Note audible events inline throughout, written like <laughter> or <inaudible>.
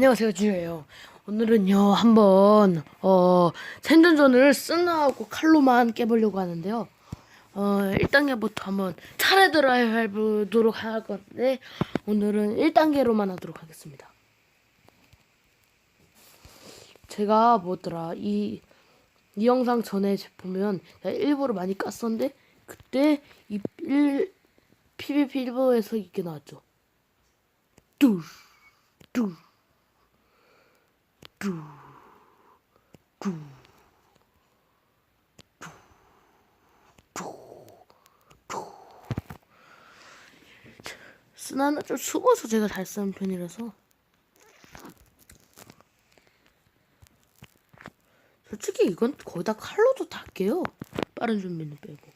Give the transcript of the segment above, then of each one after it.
안녕하세요 주예요. 오늘은요 한번 어 생존전을 쓰나하고 칼로만 깨보려고 하는데요. 어 1단계부터 한번 차례대로 해보도록 할 건데 오늘은 1단계로만 하도록 하겠습니다. 제가 뭐더라 이, 이 영상 전에 보면 일부러 많이 깠었는데 그때 이 1, PVP 일부에서 이게 나왔죠. 뚜 뚜. 뚜, 뚜, 뚜, 뚜, 뚜. 쓰나는 좀 숨어서 제가 잘 쓰는 편이라서. 솔직히 이건 거의 다 칼로도 다 깨요. 빠른 준비는 빼고.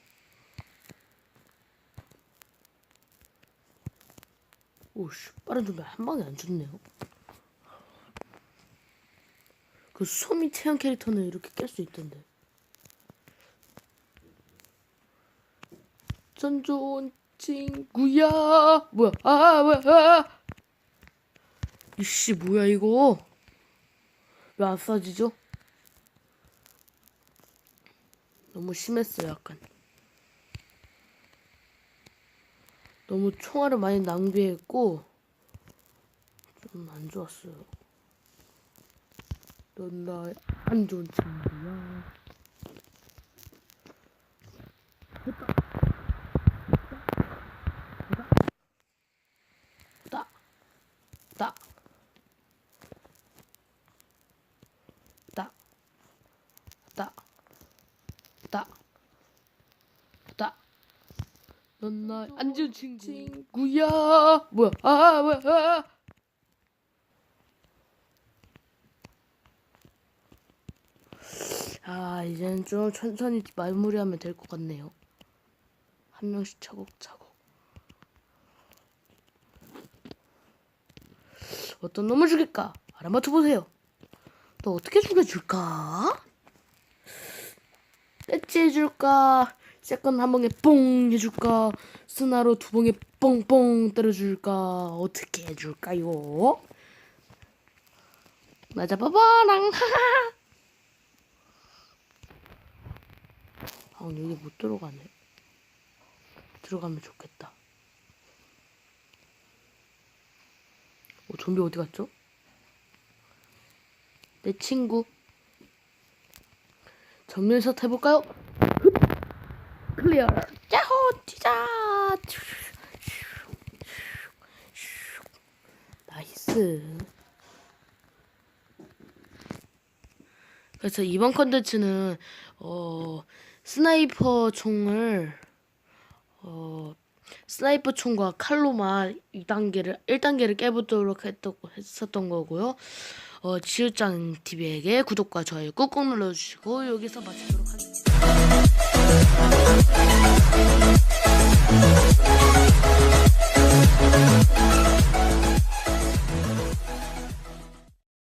오씨 빠른 준비 한 방에 안 죽네요 그 소미 태양 캐릭터는 이렇게 깰 수 있던데. 전 좋은 친구야. 뭐야? 아, 뭐야? 아! 이씨 뭐야 이거? 왜안 쏴지죠? 너무 심했어요, 약간. 너무 총알을 많이 낭비했고 좀 안 좋았어요. 넌 나의 안 좋은 친구야. 됐다. 됐다. 됐다. 됐다. 됐다. 됐다. 넌 나의 안 좋은 친구야. 뭐야? 아, 뭐야? 아. 아, 이제는 좀 천천히 마무리하면 될 것 같네요. 한 명씩 차곡차곡. 어떤 놈을 죽일까? 알아맞혀 보세요. 너 어떻게 죽여줄까? 배치 해줄까? 세컨 한 방에 뽕 해줄까? 스나로 두 방에 뽕뽕 때려줄까? 어떻게 해줄까요? 맞아 봐봐랑 하하. <laughs> 아, 근데 여기 못 들어가네. 들어가면 좋겠다. 어, 좀비 어디 갔죠? 내 친구. 전면샷 해볼까요? 흡! 클리어. 야호! 뛰자! 나이스. 그래서 이번 컨텐츠는 어 스나이퍼 총을 어 스나이퍼 총과 칼로만 2단계를 1단계를 깨보도록 했었던 거고요. 어 지우짱 TV에게 구독과 좋아요 꾹꾹 눌러주시고 여기서 마치도록 하겠습니다.